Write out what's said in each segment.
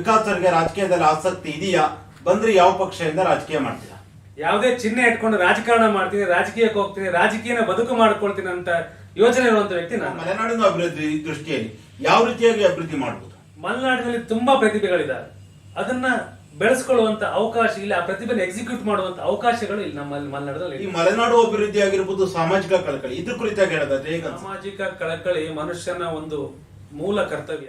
ವಿಕಾಸ್ ಅವರಿಗೆ ರಾಜಕೀಯದಲ್ಲಿ ಆಸಕ್ತಿ ಇದೆಯಾ? ಬಂದ್ರೆ ಯಾವ ಪಕ್ಷದಿಂದ ರಾಜಕೀಯ ಮಾಡ್ತೀರಾ? ಯಾವುದೇ ಚಿಹ್ನೆ ಇಟ್ಕೊಂಡು ರಾಜಕಾರಣ ಮಾಡ್ತೀನಿ ರಾಜಕೀಯಕ್ಕೆ ಹೋಗ್ತೀನಿ ರಾಜಕೀಯನ ಬದುಕು ಮಾಡ್ಕೊಳ್ತೀನಿ ಅಂತ ಯೋಚನೆ ಇರುವಂತ ವ್ಯಕ್ತಿ ನಾನು. ಮಲೆನಾಡಿನ ಅಭಿವೃದ್ಧಿ ದೃಷ್ಟಿಯಲ್ಲಿ ಯಾವ ರೀತಿಯಾಗಿ ಅಭಿವೃದ್ಧಿ ಮಾಡಬಹುದು ಮಲೆನಾಡಿನಲ್ಲಿ ತುಂಬಾ ಪ್ರತಿಭೆಗಳಿದ್ದಾರೆ ಅದನ್ನ ಬೆಳೆಸ್ಕೊಳ್ಳುವಂತ ಅವಕಾಶ ಇಲ್ಲ ಆ ಪ್ರತಿಭೆನ ಎಕ್ಸಿಕ್ಯೂಟ್ ಮಾಡುವಂತ ಅವಕಾಶಗಳು ಇಲ್ಲಿ ನಮ್ಮ ಮಲೆನಾಡಲ್ಲಿ ಈ ಮಲೆನಾಡು ಅಭಿವೃದ್ಧಿ ಆಗಿರ್ಬೋದು ಸಾಮಾಜಿಕ ಕಳಕಳಿ ಇದ್ರ ಕುರಿತಾಗಿ ಹೇಳೋದಾದ್ರೆ ಸಾಮಾಜಿಕ ಕಳಕಳಿ ಮನುಷ್ಯನ ಒಂದು ಮೂಲ ಕರ್ತವ್ಯ.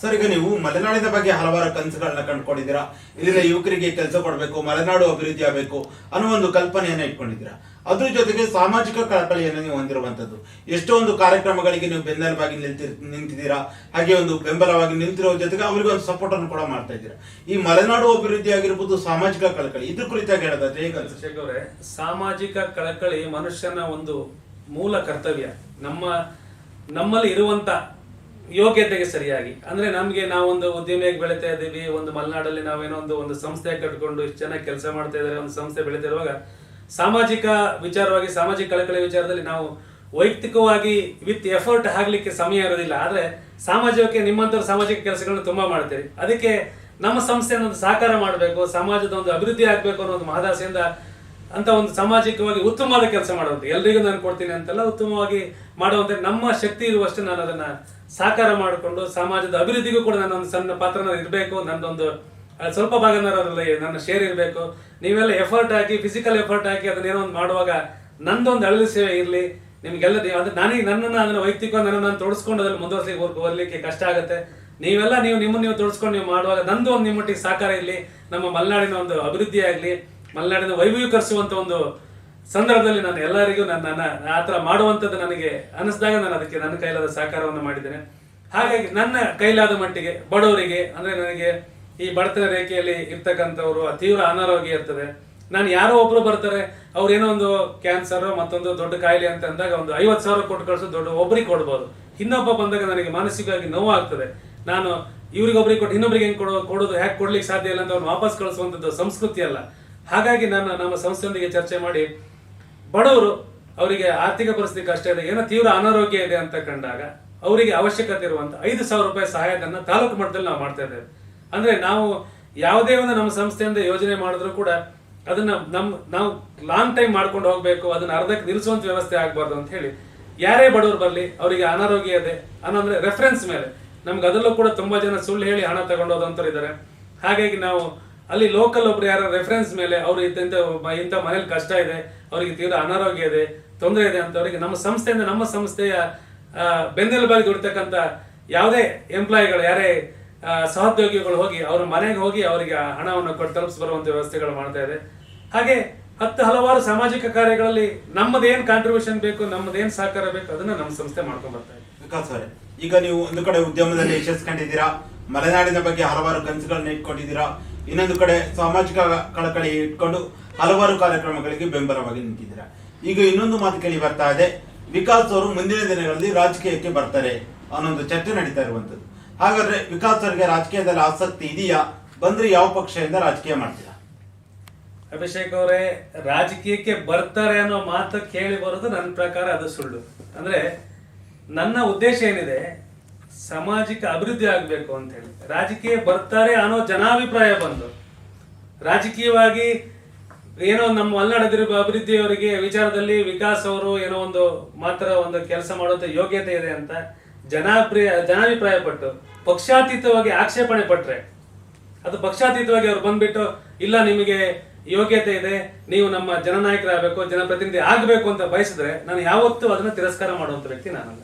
ಸರ್ ಈಗ ನೀವು ಮಲೆನಾಡಿನ ಬಗ್ಗೆ ಹಲವಾರು ಕನಸುಗಳನ್ನ ಕಂಡುಕೊಂಡಿದ್ದೀರಾ? ಇಲ್ಲಿನ ಯುವಕರಿಗೆ ಕೆಲಸ ಕೊಡಬೇಕು, ಮಲೆನಾಡು ಅಭಿವೃದ್ಧಿ ಆಗಬೇಕು ಅನ್ನೋ ಒಂದು ಕಲ್ಪನೆಯನ್ನ ಇಟ್ಕೊಂಡಿದ್ದೀರಾ? ಅದ್ರ ಜೊತೆಗೆ ಸಾಮಾಜಿಕ ಕಳಕಳಿಯನ್ನು ನೀವು ಹೊಂದಿರುವಂತದ್ದು ಎಷ್ಟೋ ಒಂದು ಕಾರ್ಯಕ್ರಮಗಳಿಗೆ ನೀವು ಬೆನ್ನೆಲುಬಾಗಿ ನಿಲ್ತಿ, ನಿಂತಿದ್ದೀರಾ? ಹಾಗೆ ಒಂದು ಬೆಂಬಲವಾಗಿ ನಿಂತಿರೋ ಜೊತೆಗೆ ಅವರಿಗೆ ಒಂದು ಸಪೋರ್ಟ್ ಅನ್ನು ಕೂಡ ಮಾಡ್ತಾ ಇದ್ದೀರಾ. ಈ ಮಲೆನಾಡು ಅಭಿವೃದ್ಧಿ ಆಗಿರ್ಬೋದು ಸಾಮಾಜಿಕ ಕಳಕಳಿ, ಇದ್ರ ಕುರಿತಾಗಿ ಹೇಳೋದಾದ್ರೆ ಅವರೇ, ಸಾಮಾಜಿಕ ಕಳಕಳಿ ಮನುಷ್ಯನ ಒಂದು ಮೂಲ ಕರ್ತವ್ಯ. ನಮ್ಮ, ನಮ್ಮಲ್ಲಿ ಇರುವಂತ ಯೋಗ್ಯತೆಗೆ ಸರಿಯಾಗಿ. ಅಂದ್ರೆ ನಮ್ಗೆ ನಾವೊಂದು ಉದ್ಯಮಿಯಾಗಿ ಬೆಳಿತಾ ಇದ್ದೀವಿ, ಒಂದು ಮಲೆನಾಡಲ್ಲಿ ನಾವೇನೋ ಒಂದು ಒಂದು ಸಂಸ್ಥೆ ಕಟ್ಕೊಂಡು ಇಷ್ಟು ಚೆನ್ನಾಗಿ ಕೆಲಸ ಮಾಡ್ತಾ ಇದ್ದಾರೆ ಒಂದು ಸಂಸ್ಥೆ ಬೆಳೀತಿರುವಾಗ ಸಾಮಾಜಿಕ ವಿಚಾರವಾಗಿ, ಸಾಮಾಜಿಕ ಕಳಕಳಿ ವಿಚಾರದಲ್ಲಿ ನಾವು ವೈಯಕ್ತಿಕವಾಗಿ ವಿತ್ ಎಫರ್ಟ್ ಆಗ್ಲಿಕ್ಕೆ ಸಮಯ ಇರೋದಿಲ್ಲ. ಆದ್ರೆ ಸಾಮಾಜಿಕಕ್ಕೆ ನಿಮ್ಮಂತರ ಸಾಮಾಜಿಕ ಕೆಲಸಗಳನ್ನ ತುಂಬಾ ಮಾಡ್ತೀರಿ. ಅದಕ್ಕೆ ನಮ್ಮ ಸಂಸ್ಥೆಯನ್ನು ಒಂದು ಸಾಕಾರ ಮಾಡಬೇಕು, ಸಮಾಜದ ಒಂದು ಅಭಿವೃದ್ಧಿ ಆಗ್ಬೇಕು ಅನ್ನೋ ಒಂದು ಮಹದಾಸೆಯಿಂದ ಅಂತ ಒಂದು ಸಾಮಾಜಿಕವಾಗಿ ಉತ್ತಮವಾದ ಕೆಲಸ ಮಾಡುವಂತೆ. ಎಲ್ರಿಗೂ ನಾನು ಕೊಡ್ತೀನಿ ಅಂತೆಲ್ಲ, ಉತ್ತಮವಾಗಿ ಮಾಡುವಂತೆ ನಮ್ಮ ಶಕ್ತಿ ಇರುವಷ್ಟು ನಾನು ಅದನ್ನ ಸಾಕಾರ ಮಾಡಿಕೊಂಡು ಸಮಾಜದ ಅಭಿವೃದ್ಧಿಗೂ ಕೂಡ ನಾನು ಒಂದು ಸಣ್ಣ ಪಾತ್ರನ ಇರಬೇಕು. ನನ್ನದೊಂದು ಸ್ವಲ್ಪ ಭಾಗ ಅದರಲ್ಲಿ ನನ್ನ ಶೇರ್ ಇರಬೇಕು. ನೀವೆಲ್ಲ ಎಫರ್ಟ್ ಹಾಕಿ ಫಿಸಿಕಲ್ ಎಫರ್ಟ್ ಹಾಕಿ ಅದನ್ನೇನೋ ಒಂದು ಮಾಡುವಾಗ ನಂದೊಂದು ಅಳಲು ಸೇವೆ ಇರಲಿ. ನಿಮ್ಗೆಲ್ಲ ನೀವು ಅದು ನನಗೆ ನನ್ನನ್ನು ಅದನ್ನ ವೈಯಕ್ತಿಕ ನನ್ನನ್ನು ನಾನು ತೊಡಸ್ಕೊಂಡು ಅದ್ರಲ್ಲಿ ಮುಂದುವರ್ಸಲಿಕ್ಕೆ ಬರಲಿಕ್ಕೆ ಕಷ್ಟ ಆಗುತ್ತೆ. ನೀವೆಲ್ಲ ನೀವು ನಿಮ್ಮನ್ನು ನೀವು ತೊಡಸ್ಕೊಂಡು ನೀವು ಮಾಡುವಾಗ ನಂದು ಒಂದು ನಿಮ್ಮೊಟ್ಟಿಗೆ ಸಹಕಾರ ಇರಲಿ. ನಮ್ಮ ಮಲೆನಾಡಿನ ಒಂದು ಅಭಿವೃದ್ಧಿ ಆಗಲಿ ಮಲೆನಾಡಿನ ವೈಭವೀಕರಿಸುವಂತ ಒಂದು ಸಂದರ್ಭದಲ್ಲಿ ನಾನು ಎಲ್ಲರಿಗೂ ನನ್ನ ಆ ಥರ ಮಾಡುವಂಥದ್ದು ನನಗೆ ಅನಿಸಿದಾಗ ನಾನು ಅದಕ್ಕೆ ನನ್ನ ಕೈಲಾದ ಸಹಕಾರವನ್ನು ಮಾಡಿದ್ದೇನೆ. ಹಾಗಾಗಿ ನನ್ನ ಕೈಲಾದ ಮಟ್ಟಿಗೆ ಬಡವರಿಗೆ, ಅಂದ್ರೆ ನನಗೆ ಈ ಬಡತನ ರೇಖೆಯಲ್ಲಿ ಇರ್ತಕ್ಕಂಥವ್ರು ತೀವ್ರ ಅನಾರೋಗ್ಯ ಇರ್ತದೆ. ನಾನು ಯಾರೋ ಒಬ್ರು ಬರ್ತಾರೆ ಅವ್ರು ಏನೋ ಒಂದು ಕ್ಯಾನ್ಸರ್ ಮತ್ತೊಂದು ದೊಡ್ಡ ಕಾಯಿಲೆ ಅಂತ ಅಂದಾಗ ಒಂದು ಐವತ್ತು ಸಾವಿರ ಕೊಟ್ಟು ಕಳಿಸೋ ದೊಡ್ಡ ಒಬ್ಬರಿಗೆ ಕೊಡ್ಬೋದು. ಇನ್ನೊಬ್ಬ ಬಂದಾಗ ನನಗೆ ಮಾನಸಿಕವಾಗಿ ನೋವು ಆಗ್ತದೆ ನಾನು ಇವ್ರಿಗೊಬ್ರಿಗೆ ಕೊಟ್ಟು ಇನ್ನೊಬ್ರಿಗೆ ಹೆಂಗೆ ಕೊಡೋ ಕೊಡೋದು ಹ್ಯಾಕ್ ಕೊಡ್ಲಿಕ್ಕೆ ಸಾಧ್ಯ ಇಲ್ಲ ಅಂತ ಅವ್ನು ವಾಪಸ್ ಕಳಿಸುವಂಥದ್ದು ಸಂಸ್ಕೃತಿ ಅಲ್ಲ. ಹಾಗಾಗಿ ನಾನು ನಮ್ಮ ಸಂಸ್ಥೆಯೊಂದಿಗೆ ಚರ್ಚೆ ಮಾಡಿ, ಬಡವರು ಅವರಿಗೆ ಆರ್ಥಿಕ ಪರಿಸ್ಥಿತಿ ಕಷ್ಟ ಇದೆ, ಏನೋ ತೀವ್ರ ಅನಾರೋಗ್ಯ ಇದೆ ಅಂತ ಕಂಡಾಗ, ಅವರಿಗೆ ಅವಶ್ಯಕತೆ ಇರುವಂತ ಐದು ಸಾವಿರ ರೂಪಾಯಿ ಸಹಾಯಧನ ತಾಲೂಕು ಮಟ್ಟದಲ್ಲಿ ನಾವು ಮಾಡ್ತಾ ಇದ್ದೇವೆ. ಅಂದ್ರೆ ನಾವು ಯಾವುದೇ ಒಂದು ನಮ್ಮ ಸಂಸ್ಥೆಯಿಂದ ಯೋಜನೆ ಮಾಡಿದ್ರು ಕೂಡ ಅದನ್ನ ನಮ್, ನಾವು ಲಾಂಗ್ ಟೈಮ್ ಮಾಡ್ಕೊಂಡು ಹೋಗ್ಬೇಕು, ಅದನ್ನ ಅರ್ಧಕ್ಕೆ ನಿಲ್ಲಿಸುವಂತ ವ್ಯವಸ್ಥೆ ಆಗ್ಬಾರ್ದು ಅಂತ ಹೇಳಿ, ಯಾರೇ ಬಡವರು ಬರಲಿ, ಅವರಿಗೆ ಅನಾರೋಗ್ಯ ಇದೆ ಅನ್ನೋಂದ್ರೆ ರೆಫರೆನ್ಸ್ ಮೇಲೆ, ನಮ್ಗೆ ಅದರಲ್ಲೂ ಕೂಡ ತುಂಬಾ ಜನ ಸುಳ್ಳು ಹೇಳಿ ಹಣ ತಗೊಂಡು ಹೋದಂತವ್ರು ಇದ್ದಾರೆ. ಹಾಗಾಗಿ ನಾವು ಅಲ್ಲಿ ಲೋಕಲ್ ಒಬ್ರು ಯಾರ ರೆಫರೆನ್ಸ್ ಮೇಲೆ ಅವ್ರು ಇಂಥ ಇಂಥ ಮನೇಲಿ ಕಷ್ಟ ಇದೆ, ಅವರಿಗೆ ತೀವ್ರ ಅನಾರೋಗ್ಯ ಇದೆ, ತೊಂದರೆ ಇದೆ ಅಂತವರಿಗೆ ನಮ್ಮ ಸಂಸ್ಥೆಯಿಂದ ನಮ್ಮ ಸಂಸ್ಥೆಯ ಬೆನ್ನೆಲುಬಾಗಿ ದುಡಿತಕ್ಕಂಥ ಯಾವುದೇ ಎಂಪ್ಲಾಯಿಗಳು ಯಾರೇ ಸಹೋದ್ಯೋಗಿಗಳು ಹೋಗಿ ಅವ್ರ ಮನೆಗೆ ಹೋಗಿ ಅವರಿಗೆ ಹಣವನ್ನು ಕೊಟ್ಟು ತಲುಪಿಸಿ ಬರುವಂತ ವ್ಯವಸ್ಥೆಗಳು ಮಾಡ್ತಾ ಇದೆ. ಹಾಗೆ ಹತ್ತು ಹಲವಾರು ಸಾಮಾಜಿಕ ಕಾರ್ಯಗಳಲ್ಲಿ ನಮ್ಮದೇನು ಕಾಂಟ್ರಿಬ್ಯೂಷನ್ ಬೇಕು ನಮ್ಮದೇನು ಸಹಕಾರ ಬೇಕು ಅದನ್ನ ನಮ್ಮ ಸಂಸ್ಥೆ ಮಾಡ್ಕೊಂಡು ಬರ್ತಾ ಇದೆ. ವಿಕಾಸ್ ಈಗ ನೀವು ಒಂದು ಕಡೆ ಉದ್ಯಮದಲ್ಲಿ ಯಶಸ್ಸು ಕಂಡಿದ್ದೀರಾ? ಮಲೆನಾಡಿನ ಬಗ್ಗೆ ಹಲವಾರು ಕನಸುಗಳನ್ನ ಇಟ್ಕೊಂಡಿದ್ದೀರಾ? ಇನ್ನೊಂದು ಕಡೆ ಸಾಮಾಜಿಕ ಕಳಕಳಿ ಇಟ್ಕೊಂಡು ಹಲವಾರು ಕಾರ್ಯಕ್ರಮಗಳಿಗೆ ಬೆಂಬಲವಾಗಿ ನಿಂತಿದ್ದೀರಾ. ಈಗ ಇನ್ನೊಂದು ಮಾತು ಕೇಳಿ ಬರ್ತಾ ಇದೆ. ವಿಕಾಸ್ ಅವರು ಮುಂದಿನ ದಿನಗಳಲ್ಲಿ ರಾಜಕೀಯಕ್ಕೆ ಬರ್ತಾರೆ ಅನ್ನೊಂದು ಚರ್ಚೆ ನಡೀತಾ ಇರುವಂತದ್ದು ಹಾಗಾದ್ರೆ ವಿಕಾಸ್ ಅವರಿಗೆ ರಾಜಕೀಯದಲ್ಲಿ ಆಸಕ್ತಿ ಇದೆಯಾ? ಬಂದ್ರೆ ಯಾವ ಪಕ್ಷದಿಂದ ರಾಜಕೀಯ ಮಾಡ್ತೀರಾ? ಅಭಿಷೇಕ್ ಅವರೇ, ರಾಜಕೀಯಕ್ಕೆ ಬರ್ತಾರೆ ಅನ್ನೋ ಮಾತು ಕೇಳಿ ಬರೋದು ನನ್ನ ಪ್ರಕಾರ ಅದು ಸುಳ್ಳು. ಅಂದ್ರೆ ನನ್ನ ಉದ್ದೇಶ ಏನಿದೆ ಸಾಮಾಜಿಕ ಅಭಿವೃದ್ಧಿ ಆಗಬೇಕು ಅಂತ ಹೇಳಿ. ರಾಜಕೀಯ ಬರ್ತಾರೆ ಅನ್ನೋ ಜನಾಭಿಪ್ರಾಯ ಬಂದು, ರಾಜಕೀಯವಾಗಿ ಏನೋ ನಮ್ಮ ಮಲ್ನಾಡದಿರುವ ಅಭಿವೃದ್ಧಿ ಅಭಿವೃದ್ಧಿಯವರಿಗೆ ವಿಚಾರದಲ್ಲಿ ವಿಕಾಸ್ ಅವರು ಏನೋ ಒಂದು ಮಾತ್ರ ಒಂದು ಕೆಲಸ ಮಾಡುವಂತ ಯೋಗ್ಯತೆ ಇದೆ ಅಂತ ಜನಾಭಿಪ್ರಾಯ ಜನಾಭಿಪ್ರಾಯ ಪಟ್ಟು ಪಕ್ಷಾತೀತವಾಗಿ ಆಕ್ಷೇಪಣೆ ಪಟ್ರೆ, ಅದು ಪಕ್ಷಾತೀತವಾಗಿ ಅವ್ರು ಬಂದ್ಬಿಟ್ಟು, ಇಲ್ಲ ನಿಮಗೆ ಯೋಗ್ಯತೆ ಇದೆ, ನೀವು ನಮ್ಮ ಜನನಾಯಕರಾಗಬೇಕು, ಜನಪ್ರತಿನಿಧಿ ಆಗಬೇಕು ಅಂತ ಬಯಸಿದ್ರೆ ನಾನು ಯಾವತ್ತೂ ಅದನ್ನ ತಿರಸ್ಕಾರ ಮಾಡುವಂತ ವ್ಯಕ್ತಿ ನಾನಲ್ಲ.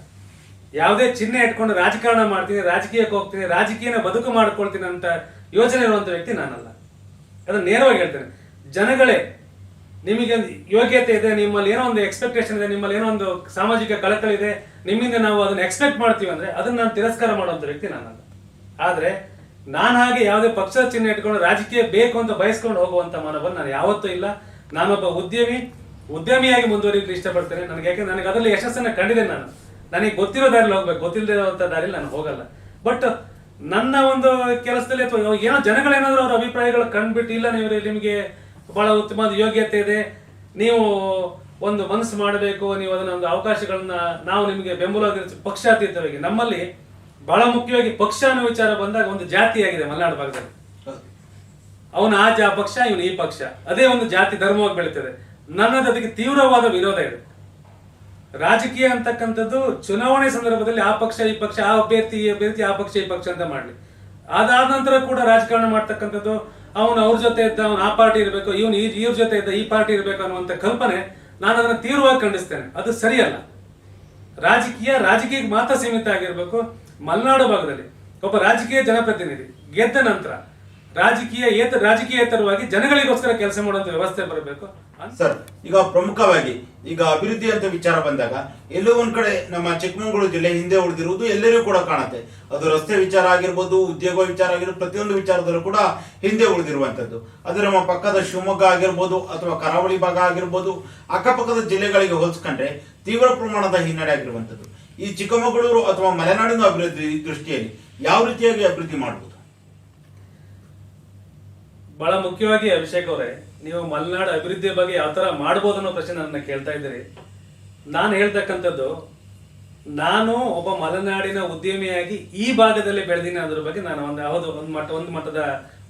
ಯಾವುದೇ ಚಿಹ್ನೆ ಇಟ್ಕೊಂಡು ರಾಜಕಾರಣ ಮಾಡ್ತೀನಿ, ರಾಜಕೀಯಕ್ಕೆ ಹೋಗ್ತೀನಿ, ರಾಜಕೀಯನ ಬದುಕು ಮಾಡ್ಕೊಳ್ತೀನಿ ಅಂತ ಯೋಚನೆ ಇರುವಂತ ವ್ಯಕ್ತಿ ನಾನಲ್ಲ. ಅದನ್ನು ನೇರವಾಗಿ ಹೇಳ್ತೇನೆ. ಜನಗಳೇ, ನಿಮಗೆ ಯೋಗ್ಯತೆ ಇದೆ, ನಿಮ್ಮಲ್ಲಿ ಏನೋ ಒಂದು ಎಕ್ಸ್ಪೆಕ್ಟೇಷನ್ ಇದೆ, ನಿಮ್ಮಲ್ಲಿ ಏನೋ ಒಂದು ಸಾಮಾಜಿಕ ಕಳಕಳಿ ಇದೆ, ನಿಮ್ಮಿಂದ ನಾವು ಅದನ್ನ ಎಕ್ಸ್ಪೆಕ್ಟ್ ಮಾಡ್ತೀವಿ ಅಂದ್ರೆ ಅದನ್ನ ನಾನು ತಿರಸ್ಕಾರ ಮಾಡುವಂತ ವ್ಯಕ್ತಿ ನಾನಲ್ಲ. ಆದ್ರೆ ನಾನು ಹಾಗೆ ಯಾವುದೇ ಪಕ್ಷದ ಚಿಹ್ನೆ ಇಟ್ಕೊಂಡು ರಾಜಕೀಯ ಬೇಕು ಅಂತ ಬಯಸ್ಕೊಂಡು ಹೋಗುವಂತ ಮನೋಭಾವ ನಾನು ಯಾವತ್ತೂ ಇಲ್ಲ. ನಾನೊಬ್ಬ ಉದ್ಯಮಿ, ಉದ್ಯಮಿಯಾಗಿ ಮುಂದುವರಿಯಲು ಇಷ್ಟಪಡ್ತೇನೆ. ನನಗೆ ಯಾಕೆ ನನಗೆ ಅದರಲ್ಲಿ ಯಶಸ್ಸನ್ನು ಕಂಡಿದೆ ನಾನು. ನನಗೆ ಗೊತ್ತಿರೋ ದಾರಿಲಿ ಹೋಗ್ಬೇಕು. ಗೊತ್ತಿಲ್ಲದೆ ದಾರಿಲಿ ನಾನು ಹೋಗಲ್ಲ. ಬಟ್ ನನ್ನ ಒಂದು ಕೆಲಸದಲ್ಲಿ ಅಥವಾ ಏನೋ ಜನಗಳೇನಾದ್ರೂ ಅವ್ರ ಅಭಿಪ್ರಾಯಗಳು ಕಂಡುಬಿಟ್ಟು, ಇಲ್ಲ ನೀವು ನಿಮಗೆ ಬಹಳ ಉತ್ತಮವಾದ ಯೋಗ್ಯತೆ ಇದೆ, ನೀವು ಒಂದು ಮನಸ್ಸು ಮಾಡಬೇಕು, ನೀವು ಅದನ್ನ ಒಂದು ಅವಕಾಶಗಳನ್ನ ನಾವು ನಿಮಗೆ ಬೆಂಬಲವಾಗಿ ಪಕ್ಷಾತೀತವಾಗಿ ನಮ್ಮಲ್ಲಿ ಬಹಳ ಮುಖ್ಯವಾಗಿ ಪಕ್ಷ ಅನ್ನೋ ವಿಚಾರ ಬಂದಾಗ ಒಂದು ಜಾತಿಯಾಗಿದೆ ಮಲೆನಾಡು ಭಾಗದಲ್ಲಿ. ಅವನ ಆ ಜಾ ಪಕ್ಷ, ಇವನು ಈ ಪಕ್ಷ. ಅದೇ ಒಂದು ಜಾತಿ ಧರ್ಮವಾಗಿ ಬೆಳೀತದೆ. ನನ್ನದು ಅದಕ್ಕೆ ತೀವ್ರವಾದ ವಿರೋಧ ಇದೆ. ರಾಜಕೀಯ ಅಂತಕ್ಕಂಥದ್ದು ಚುನಾವಣೆ ಸಂದರ್ಭದಲ್ಲಿ ಆ ಪಕ್ಷ ಈ ಪಕ್ಷ, ಆ ಅಭ್ಯರ್ಥಿ ಈ ಅಭ್ಯರ್ಥಿ, ಆ ಪಕ್ಷ ಈ ಪಕ್ಷ ಅಂತ ಮಾಡಲಿ. ಅದಾದ ನಂತರ ಕೂಡ ರಾಜಕಾರಣ ಮಾಡ್ತಕ್ಕಂಥದ್ದು ಅವನು ಅವ್ರ ಜೊತೆ ಇದ್ದ, ಅವನು ಆ ಪಾರ್ಟಿ ಇರಬೇಕು, ಇವನು ಈ, ಇವ್ರ ಜೊತೆ ಇದ್ದ, ಈ ಪಾರ್ಟಿ ಇರಬೇಕು ಅನ್ನುವಂಥ ಕಲ್ಪನೆ ನಾನು ಅದನ್ನು ತೀವ್ರವಾಗಿ ಖಂಡಿಸ್ತೇನೆ. ಅದು ಸರಿಯಲ್ಲ. ರಾಜಕೀಯ ರಾಜಕೀಯಕ್ಕೆ ಮಾತ್ರ ಸೀಮಿತ ಆಗಿರಬೇಕು ಮಲೆನಾಡು ಭಾಗದಲ್ಲಿ. ಒಬ್ಬ ರಾಜಕೀಯ ಜನಪ್ರತಿನಿಧಿ ಗೆದ್ದ ನಂತರ ರಾಜಕೀಯ ಏತ, ರಾಜಕೀಯೇತರವಾಗಿ ಜನಗಳಿಗೋಸ್ಕರ ಕೆಲಸ ಮಾಡುವಂತ ವ್ಯವಸ್ಥೆ ಬರಬೇಕು ಸರ್, ಈಗ ಪ್ರಮುಖವಾಗಿ, ಈಗ ಅಭಿವೃದ್ಧಿ ಅಂತ ವಿಚಾರ ಬಂದಾಗ, ಎಲ್ಲೋ ಒಂದ್ ಕಡೆ ನಮ್ಮ ಚಿಕ್ಕಮಗಳೂರು ಜಿಲ್ಲೆ ಹಿಂದೆ ಉಳಿದಿರುವುದು ಎಲ್ಲರಿಗೂ ಕೂಡ ಕಾಣುತ್ತೆ. ಅದು ರಸ್ತೆ ವಿಚಾರ ಆಗಿರ್ಬೋದು, ಉದ್ಯೋಗ ವಿಚಾರ ಆಗಿರ್ಬೋದು, ಪ್ರತಿಯೊಂದು ವಿಚಾರದಲ್ಲೂ ಕೂಡ ಹಿಂದೆ ಉಳಿದಿರುವಂತದ್ದು ಅದು ನಮ್ಮ ಪಕ್ಕದ ಶಿವಮೊಗ್ಗ ಆಗಿರ್ಬೋದು ಅಥವಾ ಕರಾವಳಿ ಭಾಗ ಆಗಿರ್ಬೋದು, ಅಕ್ಕಪಕ್ಕದ ಜಿಲ್ಲೆಗಳಿಗೆ ಹೋಲಿಸ್ಕೊಂಡ್ರೆ ತೀವ್ರ ಪ್ರಮಾಣದ ಹಿನ್ನಡೆ ಆಗಿರುವಂತದ್ದು ಈ ಚಿಕ್ಕಮಗಳೂರು ಅಥವಾ ಮಲೆನಾಡಿನ ಅಭಿವೃದ್ಧಿ ದೃಷ್ಟಿಯಲ್ಲಿ ಯಾವ ರೀತಿಯಾಗಿ ಅಭಿವೃದ್ಧಿ ಮಾಡಬಹುದು ಬಹಳ ಮುಖ್ಯವಾಗಿ ಅಭಿಷೇಕ್ ಅವರೇ ನೀವು ಮಲೆನಾಡು ಅಭಿವೃದ್ಧಿ ಬಗ್ಗೆ ಯಾವ ತರ ಮಾಡ್ಬೋದು ಅನ್ನೋ ಪ್ರಶ್ನೆ ನನ್ನ ಕೇಳ್ತಾ ಇದ್ದೀರಿ. ನಾನು ಹೇಳ್ತಕ್ಕಂಥದ್ದು ನಾನು ಒಬ್ಬ ಮಲೆನಾಡಿನ ಉದ್ಯಮಿಯಾಗಿ ಈ ಭಾಗದಲ್ಲಿ ಬೆಳೆದಿನ ಅದ್ರ ಬಗ್ಗೆ ನಾನು ಒಂದು ಹೌದು ಒಂದು ಮಟ್ಟ ಒಂದು ಮಟ್ಟದ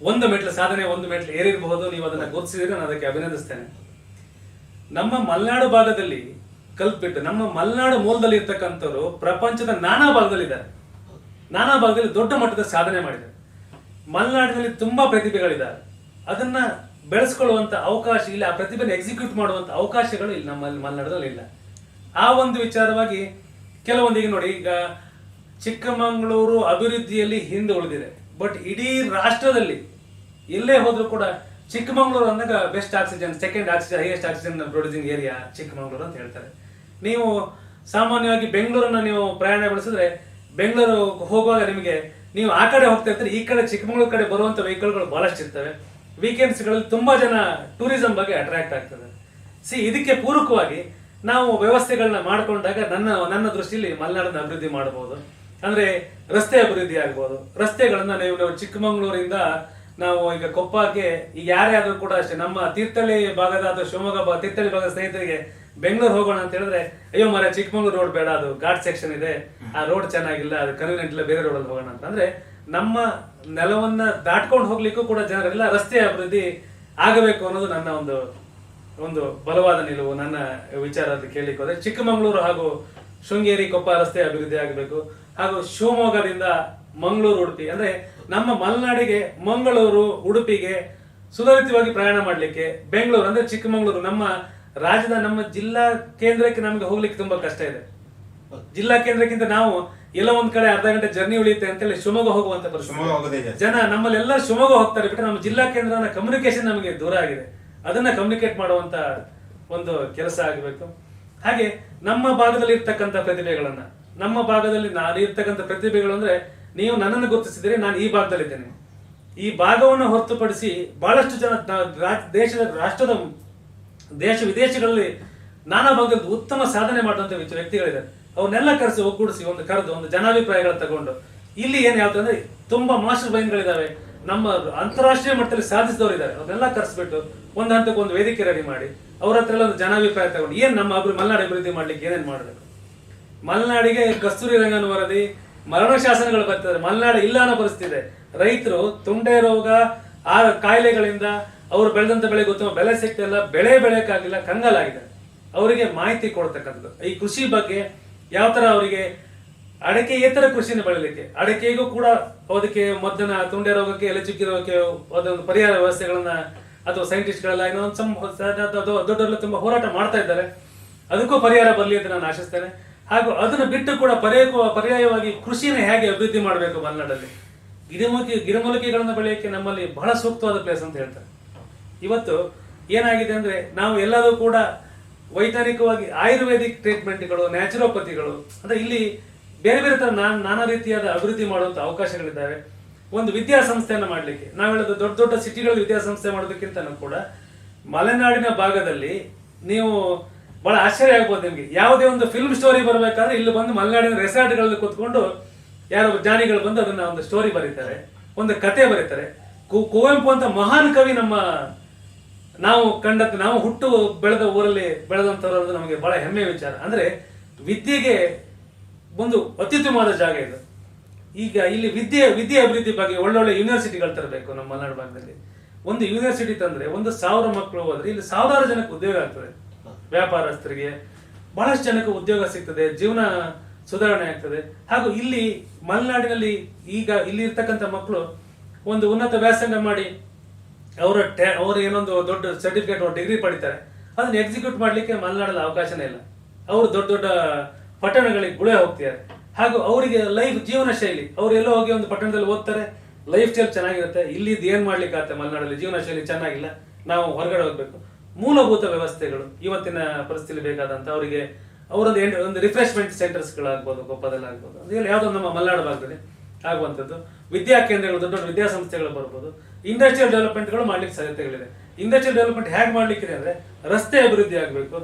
ಒಂದು ಮೆಟ್ಲು ಸಾಧನೆ ಒಂದು ಮೆಟ್ಲು ಏರಿರಬಹುದು ನೀವು ಅದನ್ನ ಗುರುತಿಸಿದ್ರೆ ನಾನು ಅದಕ್ಕೆ ಅಭಿನಂದಿಸ್ತೇನೆ. ನಮ್ಮ ಮಲೆನಾಡು ಭಾಗದಲ್ಲಿ ಕಲ್ಪಿಟ್ಟು ನಮ್ಮ ಮಲೆನಾಡು ಮೂಲದಲ್ಲಿ ಇರ್ತಕ್ಕಂಥವ್ರು ಪ್ರಪಂಚದ ನಾನಾ ಭಾಗದಲ್ಲಿದ್ದಾರೆ. ನಾನಾ ಭಾಗದಲ್ಲಿ ದೊಡ್ಡ ಮಟ್ಟದ ಸಾಧನೆ ಮಾಡಿದ್ದಾರೆ. ಮಲೆನಾಡಿನಲ್ಲಿ ತುಂಬಾ ಪ್ರತಿಭೆಗಳಿದ್ದಾರೆ. ಅದನ್ನ ಬೆಳೆಸ್ಕೊಳ್ಳುವಂತ ಅವಕಾಶ ಇಲ್ಲ, ಆ ಪ್ರತಿಭೆನ ಎಕ್ಸಿಕ್ಯೂಟ್ ಮಾಡುವಂತ ಅವಕಾಶಗಳು ಇಲ್ಲಿ ನಮ್ಮ ಮಲೆನಾಡದಲ್ಲಿ ಇಲ್ಲ. ಆ ಒಂದು ವಿಚಾರವಾಗಿ ಕೆಲವೊಂದಿಗೆ ನೋಡಿ, ಈಗ ಚಿಕ್ಕಮಗಳೂರು ಅಭಿವೃದ್ಧಿಯಲ್ಲಿ ಹಿಂದೆ ಉಳಿದಿದೆ. ಬಟ್ ಇಡೀ ರಾಷ್ಟ್ರದಲ್ಲಿ ಎಲ್ಲೇ ಹೋದ್ರೂ ಕೂಡ ಚಿಕ್ಕಮಗಳೂರು ಅಂದಾಗ best oxygen second oxygen highest oxygen producing area Chikkamagaluru ಅಂತ ಹೇಳ್ತಾರೆ. ನೀವು ಸಾಮಾನ್ಯವಾಗಿ ಬೆಂಗಳೂರನ್ನ ನೀವು ಪ್ರಯಾಣ ಬೆಳೆಸಿದ್ರೆ ಬೆಂಗಳೂರು ಹೋಗುವಾಗ ನಿಮಗೆ ನೀವು ಆ ಕಡೆ ಹೋಗ್ತಾ ಇರ್ತೀರಿ, ಈ ಕಡೆ ಚಿಕ್ಕಮಗಳೂರು ಕಡೆ ಬರುವಂಥ ವೆಹಿಕಲ್ಗಳು ಬಹಳಷ್ಟು ಇರ್ತವೆ ವೀಕೆಂಡ್ಸ್ಗಳಲ್ಲಿ ತುಂಬಾ ಜನ ಟೂರಿಸಂ ಬಗ್ಗೆ ಅಟ್ರಾಕ್ಟ್ ಆಗ್ತದೆ. ಸಿ ಇದಕ್ಕೆ ಪೂರಕವಾಗಿ ನಾವು ವ್ಯವಸ್ಥೆಗಳನ್ನ ಮಾಡ್ಕೊಂಡಾಗ ನನ್ನ ನನ್ನ ದೃಷ್ಟಿಯಲ್ಲಿ ಮಲೆನಾಡನ್ನ ಅಭಿವೃದ್ಧಿ ಮಾಡಬಹುದು ಅಂದ್ರೆ ರಸ್ತೆ ಅಭಿವೃದ್ಧಿ ಆಗ್ಬೋದು. ರಸ್ತೆಗಳನ್ನ ನೀವು, ನಾವು ಚಿಕ್ಕಮಗಳೂರಿಂದ ನಾವು ಈಗ ಕೊಪ್ಪಕ್ಕೆ ಈಗ ಯಾರೇ ಆದ್ರೂ ಕೂಡ ಅಷ್ಟೇ, ನಮ್ಮ ತೀರ್ಥಳ್ಳಿ ಭಾಗದ ಅಥವಾ ಶಿವಮೊಗ್ಗ ತೀರ್ಥಳ್ಳಿ ಭಾಗದ ಸ್ನೇಹಿತರಿಗೆ ಬೆಂಗಳೂರು ಹೋಗೋಣ ಅಂತ ಹೇಳಿದ್ರೆ, ಅಯ್ಯೋ ಮರ ಚಿಕ್ಕಮಗಳೂರು ರೋಡ್ ಬೇಡ, ಅದು ಘಾಟ್ ಸೆಕ್ಷನ್ ಇದೆ. ಆ ರೋಡ್ ಚೆನ್ನಾಗಿಲ್ಲ, ಅದು ಕನ್ವಿನೆಂಟ್ ಇಲ್ಲ, ಬೇರೆ ರೋಡಲ್ಲಿ ಹೋಗೋಣ ಅಂತ. ಅಂದ್ರೆ ನಮ್ಮ ನೆಲವನ್ನ ದಾಟ್ಕೊಂಡು ಹೋಗ್ಲಿಕ್ಕೂ ಕೂಡ ಜನರೆಲ್ಲ ರಸ್ತೆ ಅಭಿವೃದ್ಧಿ ಆಗಬೇಕು ಅನ್ನೋದು ನನ್ನ ಒಂದು ಒಂದು ಬಲವಾದ ನಿಲುವು, ನನ್ನ ವಿಚಾರದಲ್ಲಿ ಕೇಳಲಿಕ್ಕೆ ಹೋದ್ರೆ ಚಿಕ್ಕಮಗಳೂರು ಹಾಗೂ ಶೃಂಗೇರಿ ಕೊಪ್ಪ ರಸ್ತೆ ಅಭಿವೃದ್ಧಿ ಆಗಬೇಕು ಹಾಗೂ ಶಿವಮೊಗ್ಗದಿಂದ ಮಂಗಳೂರು ಉಡುಪಿ, ಅಂದ್ರೆ ನಮ್ಮ ಮಲೆನಾಡಿಗೆ ಮಂಗಳೂರು ಉಡುಪಿಗೆ ಸುಧಾರಿತವಾಗಿ ಪ್ರಯಾಣ ಮಾಡಲಿಕ್ಕೆ ಬೆಂಗಳೂರು, ಅಂದ್ರೆ ಚಿಕ್ಕಮಗಳೂರು, ನಮ್ಮ ರಾಜ್ಯದ ನಮ್ಮ ಜಿಲ್ಲಾ ಕೇಂದ್ರಕ್ಕೆ ನಮಗೆ ಹೋಗ್ಲಿಕ್ಕೆ ತುಂಬಾ ಕಷ್ಟ ಇದೆ. ಜಿಲ್ಲಾ ಕೇಂದ್ರಕ್ಕಿಂತ ನಾವು ಎಲ್ಲ ಒಂದ್ ಕಡೆ ಅರ್ಧ ಗಂಟೆ ಜರ್ನಿ ಉಳಿಯುತ್ತೆ ಅಂತೇಳಿ ಶಿವಮೊಗ್ಗ ಹೋಗುವಂತ ಪರಿಸ್ಥಿತಿ. ಜನ ನಮ್ಮಲ್ಲೆಲ್ಲ ಶಿವಮೊಗ್ಗ ಹೋಗ್ತಾರೆ ಬಿಟ್ಟರೆ ನಮ್ಮ ಜಿಲ್ಲಾ ಕೇಂದ್ರನ ಕಮ್ಯುನಿಕೇಶನ್ ನಮಗೆ ದೂರ ಆಗಿದೆ. ಅದನ್ನ ಕಮ್ಯುನಿಕೇಟ್ ಮಾಡುವಂತ ಒಂದು ಕೆಲಸ ಆಗಬೇಕು. ಹಾಗೆ ನಮ್ಮ ಭಾಗದಲ್ಲಿ ಇರ್ತಕ್ಕಂಥ ಪ್ರತಿಭೆಗಳನ್ನ ನಮ್ಮ ಭಾಗದಲ್ಲಿ ನಾನು ಇರ್ತಕ್ಕಂಥ ಪ್ರತಿಭೆಗಳು ಅಂದ್ರೆ ನೀವು ನನ್ನನ್ನು ಗುರುತಿಸಿದ್ರೆ ನಾನು ಈ ಭಾಗದಲ್ಲಿದ್ದೇನೆ. ಈ ಭಾಗವನ್ನು ಹೊರತುಪಡಿಸಿ ಬಹಳಷ್ಟು ಜನ ದೇಶದ ರಾಷ್ಟ್ರದ ದೇಶ ವಿದೇಶಗಳಲ್ಲಿ ನಾನಾ ಭಾಗದಲ್ಲಿ ಉತ್ತಮ ಸಾಧನೆ ಮಾಡುವಂತ ವ್ಯಕ್ತಿ- ವ್ಯಕ್ತಿಗಳಿದ್ದಾರೆ. ಅವ್ರನ್ನೆಲ್ಲ ಕರೆಸಿ ಒಗ್ಗೂಡಿಸಿ ಒಂದು ಕರೆದು ಒಂದು ಜನಾಭಿಪ್ರಾಯಗಳ ತಗೊಂಡು. ಇಲ್ಲಿ ಏನ್ ಅಂದ್ರೆ ತುಂಬಾ ಮಾಸ್ಟರ್ ಬೈನ್ಗಳಿದ್ದಾವೆ ನಮ್ಮ ಅಂತಾರಾಷ್ಟ್ರೀಯ ಮಟ್ಟದಲ್ಲಿ ಸಾಧಿಸಿದವರು ಇದ್ದಾರೆ ಅವ್ರನ್ನೆಲ್ಲ ಕರೆಸ್ಬಿಟ್ಟು ಒಂದು ಹಂತಕ್ಕೆ ಒಂದು ವೇದಿಕೆ ರೆಡಿ ಮಾಡಿ, ಅವ್ರ ಹತ್ರ ಎಲ್ಲ ಒಂದು ಜನಾಭಿಪ್ರಾಯ ತಗೊಂಡು. ಏನ್ ನಮ್ಮ ಅಭಿ ಮಲೆನಾಡು ಅಭಿವೃದ್ಧಿ ಮಾಡ್ಲಿಕ್ಕೆ ಏನೇನ್ ಮಾಡಬೇಕು? ಮಲೆನಾಡಿಗೆ ಕಸ್ತೂರಿ ರಂಗನ ವರದಿ, ಮರಣ ಶಾಸನಗಳು ಬರ್ತದೆ ಮಲೆನಾಡು ಇಲ್ಲ ಅನ್ನೋ ಪರಿಸ್ಥಿತಿ ರೈತರು ತುಂಡೆ ರೋಗ, ಆ ಕಾಯಿಲೆಗಳಿಂದ ಅವ್ರು ಬೆಳೆದಂತ ಬೆಳೆಗೆ ಉತ್ತಮ ಬೆಲೆ ಸಿಗ್ತಿಲ್ಲ ಬೆಳೆ ಬೆಳೆಯಕ್ಕಾಗಿಲ್ಲ, ಕಂಗಾಲಾಗಿದೆ. ಅವರಿಗೆ ಮಾಹಿತಿ ಕೊಡ್ತಕ್ಕಂಥದ್ದು. ಈ ಕೃಷಿ ಬಗ್ಗೆ ಯಾವ ತರ ಅವರಿಗೆ ಅಡಕೆಯೇತರ ಕೃಷಿನ ಬೆಳಿಲಿಕ್ಕೆ? ಅಡಕೆಗೂ ಕೂಡ ಅದಕ್ಕೆ ಮದ್ದನ ತುಂಡೆ ರೋಗಕ್ಕೆ ಎಲೆ ಚುಕ್ಕಿ ರೋಗಕ್ಕೆ ಅದೊಂದು ಪರಿಹಾರ ವ್ಯವಸ್ಥೆಗಳನ್ನ ಅಥವಾ ಸೈಂಟಿಸ್ಟ್ಗಳೆಲ್ಲ ಏನೋ ಒಂದು ದೊಡ್ಡವರೆಲ್ಲ ತುಂಬಾ ಹೋರಾಟ ಮಾಡ್ತಾ ಇದ್ದಾರೆ. ಅದಕ್ಕೂ ಪರಿಹಾರ ಬರಲಿ ಅಂತ ನಾನು ಆಶಿಸ್ತೇನೆ. ಹಾಗೂ ಅದನ್ನು ಬಿಟ್ಟು ಕೂಡ ಪರ್ಯಾಯ ಪರ್ಯಾಯವಾಗಿ ಕೃಷಿನ ಹೇಗೆ ಅಭಿವೃದ್ಧಿ ಮಾಡಬೇಕು ಮಲೆನಾಡಲ್ಲಿ? ಗಿಡಮೂಲಿಕೆ ಗಿಡಮೂಲಿಕೆಗಳನ್ನು ಬೆಳೆಯೋಕ್ಕೆ ನಮ್ಮಲ್ಲಿ ಬಹಳ ಸೂಕ್ತವಾದ ಪ್ಲೇಸ್ ಅಂತ ಹೇಳ್ತಾರೆ. ಇವತ್ತು ಏನಾಗಿದೆ ಅಂದ್ರೆ ನಾವು ಎಲ್ಲರೂ ಕೂಡ ವೈಜ್ಞಾನಿಕವಾಗಿ ಆಯುರ್ವೇದಿಕ್ ಟ್ರೀಟ್ಮೆಂಟ್ಗಳು ನ್ಯಾಚುರೋಪತಿಗಳು ಅಂದ್ರೆ ಇಲ್ಲಿ ಬೇರೆ ಬೇರೆ ತರ ನಾನಾ ನಾನಾ ರೀತಿಯಾದ ಅಭಿವೃದ್ಧಿ ಮಾಡುವಂತ ಅವಕಾಶಗಳಿದ್ದಾವೆ. ಒಂದು ವಿದ್ಯಾಸಂಸ್ಥೆಯನ್ನು ಮಾಡಲಿಕ್ಕೆ. ನಾವು ಹೇಳೋದು ದೊಡ್ಡ ದೊಡ್ಡ ಸಿಟಿಗಳಲ್ಲಿ ವಿದ್ಯಾಸಂಸ್ಥೆ ಮಾಡೋದಕ್ಕಿಂತನೂ ಕೂಡ ಮಲೆನಾಡಿನ ಭಾಗದಲ್ಲಿ ನೀವು ಬಹಳ ಆಶ್ಚರ್ಯ ಆಗ್ಬೋದು ನಿಮಗೆ. ಯಾವುದೇ ಒಂದು ಫಿಲ್ಮ್ ಸ್ಟೋರಿ ಬರಬೇಕಾದ್ರೆ ಇಲ್ಲಿ ಬಂದು ಮಲೆನಾಡಿನ ರೆಸಾರ್ಟ್ಗಳಲ್ಲಿ ಕೂತ್ಕೊಂಡು ಯಾರೋ ಜ್ಞಾನಿಗಳು ಬಂದು ಅದನ್ನ ಒಂದು ಸ್ಟೋರಿ ಬರೀತಾರೆ, ಒಂದು ಕತೆ ಬರೀತಾರೆ. ಕುವೆಂಪು ಅಂತ ಮಹಾನ್ ಕವಿ ನಮ್ಮ ನಾವು ಕಂಡ ನಾವು ಹುಟ್ಟು ಬೆಳೆದ ಊರಲ್ಲಿ ಬೆಳೆದಂತವ್ರು ಅನ್ನೋದು ನಮಗೆ ಬಹಳ ಹೆಮ್ಮೆಯ ವಿಚಾರ. ಅಂದ್ರೆ ವಿದ್ಯೆಗೆ ಒಂದು ಅತ್ಯುತ್ತಮವಾದ ಜಾಗ ಇದು. ಈಗ ಇಲ್ಲಿ ವಿದ್ಯೆ ವಿದ್ಯೆ ಅಭಿವೃದ್ಧಿ ಬಗ್ಗೆ ಒಳ್ಳೊಳ್ಳೆ ಯೂನಿವರ್ಸಿಟಿಗಳು ತರಬೇಕು ನಮ್ಮ ಮಲೆನಾಡು ಭಾಗದಲ್ಲಿ. ಒಂದು ಯೂನಿವರ್ಸಿಟಿ ತಂದ್ರೆ ಒಂದು ಸಾವಿರ ಮಕ್ಕಳು ಹೋದ್ರೆ ಇಲ್ಲಿ ಸಾವಿರಾರು ಜನಕ್ಕೆ ಉದ್ಯೋಗ ಆಗ್ತದೆ. ವ್ಯಾಪಾರಸ್ಥರಿಗೆ ಬಹಳಷ್ಟು ಜನಕ್ಕೆ ಉದ್ಯೋಗ ಸಿಗ್ತದೆ, ಜೀವನ ಸುಧಾರಣೆ ಆಗ್ತದೆ. ಹಾಗೂ ಇಲ್ಲಿ ಮಲೆನಾಡಿನಲ್ಲಿ ಈಗ ಇಲ್ಲಿ ಇರ್ತಕ್ಕಂಥ ಮಕ್ಕಳು ಒಂದು ಉನ್ನತ ವ್ಯಾಸಂಗ ಮಾಡಿ ಅವರ ಅವರು ಏನೊಂದು ದೊಡ್ಡ ಸರ್ಟಿಫಿಕೇಟ್ ಡಿಗ್ರಿ ಪಡಿತಾರೆ, ಅದನ್ನ ಎಕ್ಸಿಕ್ಯೂಟ್ ಮಾಡಲಿಕ್ಕೆ ಮಲೆನಾಡಲ್ಲಿ ಅವಕಾಶನೇ ಇಲ್ಲ. ಅವರು ದೊಡ್ಡ ದೊಡ್ಡ ಪಟ್ಟಣಗಳಿಗೆ ಗುಳೆ ಹೋಗ್ತಿದ್ದಾರೆ. ಹಾಗೂ ಅವರಿಗೆ ಲೈಫ್ ಜೀವನ ಶೈಲಿ, ಅವ್ರು ಎಲ್ಲೋ ಹೋಗಿ ಒಂದು ಪಟ್ಟಣದಲ್ಲಿ ಓದ್ತಾರೆ ಲೈಫ್ ಸ್ಟೈಲ್ ಚೆನ್ನಾಗಿರುತ್ತೆ. ಇಲ್ಲಿ ಏನು ಮಾಡ್ಲಿಕ್ಕೆ ಮಲೆನಾಡಲ್ಲಿ? ಜೀವನ ಶೈಲಿ ಚೆನ್ನಾಗಿಲ್ಲ. ನಾವು ಹೊರಗಡೆ ಹೋಗ್ಬೇಕು. ಮೂಲಭೂತ ವ್ಯವಸ್ಥೆಗಳು, ಇವತ್ತಿನ ಪರಿಸ್ಥಿತಿ ಬೇಕಾದಂಥ ಅವರಿಗೆ ಅವರೊಂದು ಏನು, ಒಂದು ರಿಫ್ರೆಶ್ಮೆಂಟ್ ಸೆಂಟರ್ಸ್ಗಳಾಗ್ಬೋದು ಕೊಪ್ಪದಲ್ಲಿ ಆಗ್ಬೋದು ಯಾವುದೋ ನಮ್ಮ ಮಲೆನಾಡು ಭಾಗದಲ್ಲಿ ಆಗುವಂಥದ್ದು. ವಿದ್ಯಾ ಕೇಂದ್ರಗಳು, ದೊಡ್ಡ ದೊಡ್ಡ ವಿದ್ಯಾಸಂಸ್ಥೆಗಳು ಬರ್ಬೋದು. ಇಂಡಸ್ಟ್ರಿಯಲ್ ಡೆವಲಪ್ಮೆಂಟ್ಗಳು ಮಾಡ್ಲಿಕ್ಕೆ ಸಾಧ್ಯತೆಗಳಿದೆ. ಇಂಡಸ್ಟ್ರಿಯಲ್ ಡೆವಲಪ್ಮೆಂಟ್ ಹೇಗೆ ಮಾಡ್ಲಿಕ್ಕಿದೆ ಅಂದ್ರೆ ರಸ್ತೆ ಅಭಿವೃದ್ಧಿ ಆಗಬೇಕು.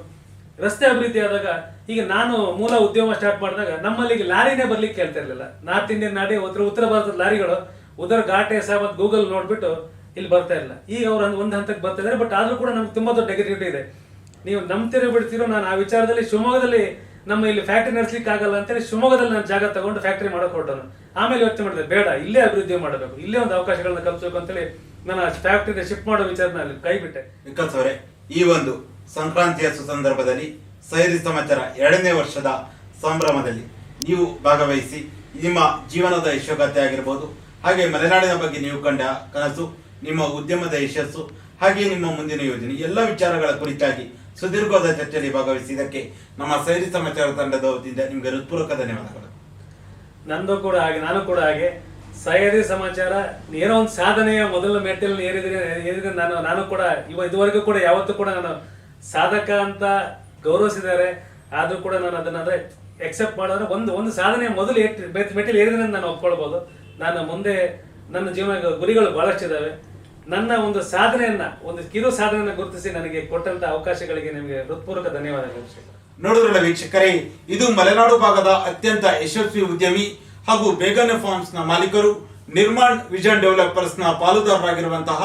ರಸ್ತೆ ಅಭಿವೃದ್ಧಿ ಆದಾಗ ಈಗ ನಾನು ಮೂಲ ಉದ್ಯಮ ಸ್ಟಾರ್ಟ್ ಮಾಡಿದಾಗ ನಮ್ಮಲ್ಲಿ ಲಾರಿನೇ ಬರ್ಲಿಕ್ಕೆ ಕೇಳ್ತಾ ಇರಲಿಲ್ಲ. ನಾರ್ತ್ ಇಂಡಿಯನ್ ನಾಡಿ ಉತ್ತರ ಉತ್ತರ ಭಾರತದ ಲಾರಿಗಳು ಉದರ್ ಘಾಟೆ ಸಹ ಗೂಗಲ್ ನೋಡ್ಬಿಟ್ಟು ಇಲ್ಲಿ ಬರ್ತಾ ಇಲ್ಲ ಈಗ ಅವ್ರು ಒಂದು ಹಂತಕ್ಕೆ ಬರ್ತಾ ಇದ್ದಾರೆ ಬಟ್ ಆದ್ರೂ ಕೂಡ ನಮ್ಗೆ ತುಂಬಾ ದೊಡ್ಡ ನೆಗೆಟಿವಿಟಿ ಇದೆ. ನೀವು ನಂಬ್ತಿರೋ ಬಿಡ್ತಿರೋ, ನಾನು ಆ ವಿಚಾರದಲ್ಲಿ ಶಿವಮೊಗ್ಗದಲ್ಲಿ ನಮ್ಮ ಇಲ್ಲಿ ಫ್ಯಾಕ್ಟ್ರಿ ನಡೆಸ್ಲಿಕ್ಕೆ ಆಗಲ್ಲ ಅಂತೇಳಿ ಶಿವಮೊಗ್ಗದಲ್ಲಿ ನಾನು ಜಾಗ ತಗೊಂಡು ಫ್ಯಾಕ್ಟ್ರಿ ಮಾಡೋಕೆ ಹೊರಟನು. ಆಮೇಲೆ ಯೋಚನೆ ಮಾಡಿದೆ, ಬೇಡ, ಇಲ್ಲೇ ಅಭಿವೃದ್ಧಿ ಮಾಡಬೇಕು. ಇಲ್ಲೇ ಒಂದು ಅವಕಾಶಗಳನ್ನ ಕಲ್ಪಿಸಬೇಕು ಅಂತೇಳಿ ನಾನು ಫ್ಯಾಕ್ಟ್ರಿ ಶಿಫ್ಟ್ ಮಾಡೋ ವಿಚಾರನ ಅಲ್ಲಿ ಕೈ ಬಿಟ್ಟೆ ಅವರೇ, ಈ ಒಂದು ಸಂಕ್ರಾಂತಿಯ ಸುಸಂದರ್ಭದಲ್ಲಿ ಸೈರಿ ಸಮಾಚಾರ ಎರಡನೇ ವರ್ಷದ ಸಂಭ್ರಮದಲ್ಲಿ ನೀವು ಭಾಗವಹಿಸಿ ನಿಮ್ಮ ಜೀವನದ ಯಶೋಗಾಥೆ ಆಗಿರ್ಬೋದು, ಹಾಗೆ ಮಲೆನಾಡಿನ ಬಗ್ಗೆ ನೀವು ಕಂಡ ಕನಸು, ನಿಮ್ಮ ಉದ್ಯಮದ ಯಶಸ್ಸು, ಹಾಗೆ ನಿಮ್ಮ ಮುಂದಿನ ಯೋಜನೆ, ಎಲ್ಲ ವಿಚಾರಗಳ ಕುರಿತಾಗಿ ಸುದೀರ್ಘವಾದ ಚರ್ಚೆಯಲ್ಲಿ ಭಾಗವಹಿಸಿದ್ದಕ್ಕೆ ನಮ್ಮ ಸೈರಿ ಸಮಾಚಾರ ತಂಡದ ವತಿಯಿಂದ ನಿಮಗೆ ಹೃತ್ಪೂರ್ವಕ ಧನ್ಯವಾದಗಳು. ನಂದು ಕೂಡ ಹಾಗೆ, ನಾನು ಕೂಡ ಹಾಗೆ. ಸಹ್ಯಾದ್ರಿ ಸಮಾಚಾರ, ಏನೋ ಒಂದು ಸಾಧನೆಯ ಮೊದಲ ಮೆಟ್ಟಲು ಏರಿದ್ರೆ ಏರಿದ್ರೆ ನಾನು ನಾನು ಕೂಡ ಇವ ಇದುವರೆಗೂ ಕೂಡ ಯಾವತ್ತೂ ಕೂಡ ನಾನು ಸಾಧಕ ಅಂತ ಗೌರವಿಸಿದ್ದಾರೆ. ಆದರೂ ಕೂಡ ನಾನು ಅದನ್ನ ಅಂದ್ರೆ ಎಕ್ಸೆಪ್ಟ್ ಮಾಡಿದ್ರೆ ಒಂದು ಒಂದು ಸಾಧನೆಯ ಮೊದಲು ಮೆಟ್ಟಲು ಏರಿದ್ರೆ ನಾನು ಒಪ್ಕೊಳ್ಬೋದು. ನಾನು ಮುಂದೆ ನನ್ನ ಜೀವನ ಗುರಿಗಳು ಬಹಳಷ್ಟಿದ್ದಾವೆ ನನ್ನ ಒಂದು ಸಾಧನೆಯನ್ನ, ಒಂದು ಕಿರು ಸಾಧನೆಯನ್ನ ಗುರುತಿಸಿ ನನಗೆ ಕೊಟ್ಟಂತ ಅವಕಾಶಗಳಿಗೆ ನಿಮಗೆ ಹೃತ್ಪೂರ್ವಕ ಧನ್ಯವಾದಗಳು. ನೋಡಿದ್ರಲ್ಲ ವೀಕ್ಷಕರೇ, ಇದು ಮಲೆನಾಡು ಭಾಗದ ಅತ್ಯಂತ ಯಶಸ್ವಿ ಉದ್ಯಮಿ ಹಾಗೂ ಬೇಗನೆ ಫಾರ್ಮ್ಸ್ನ ಮಾಲೀಕರು, ನಿರ್ಮಾಣ್ ವಿಜನ್ ಡೆವಲಪರ್ಸ್ನ ಪಾಲುದಾರರಾಗಿರುವಂತಹ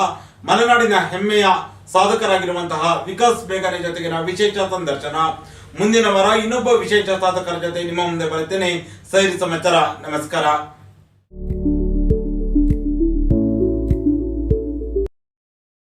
ಮಲೆನಾಡಿನ ಹೆಮ್ಮೆಯ ಸಾಧಕರಾಗಿರುವಂತಹ ವಿಕಾಸ್ ಬೇಗನೆ ಜೊತೆಗಿನ ವಿಶೇಷ ಸಂದರ್ಶನ. ಮುಂದಿನ ವಾರ ಇನ್ನೊಬ್ಬ ವಿಶೇಷ ಸಾಧಕರ ಜೊತೆ ನಿಮ್ಮ ಮುಂದೆ ಬರುತ್ತೇನೆ. ಸೈರಿ ಸಮಾಚಾರ, ನಮಸ್ಕಾರ.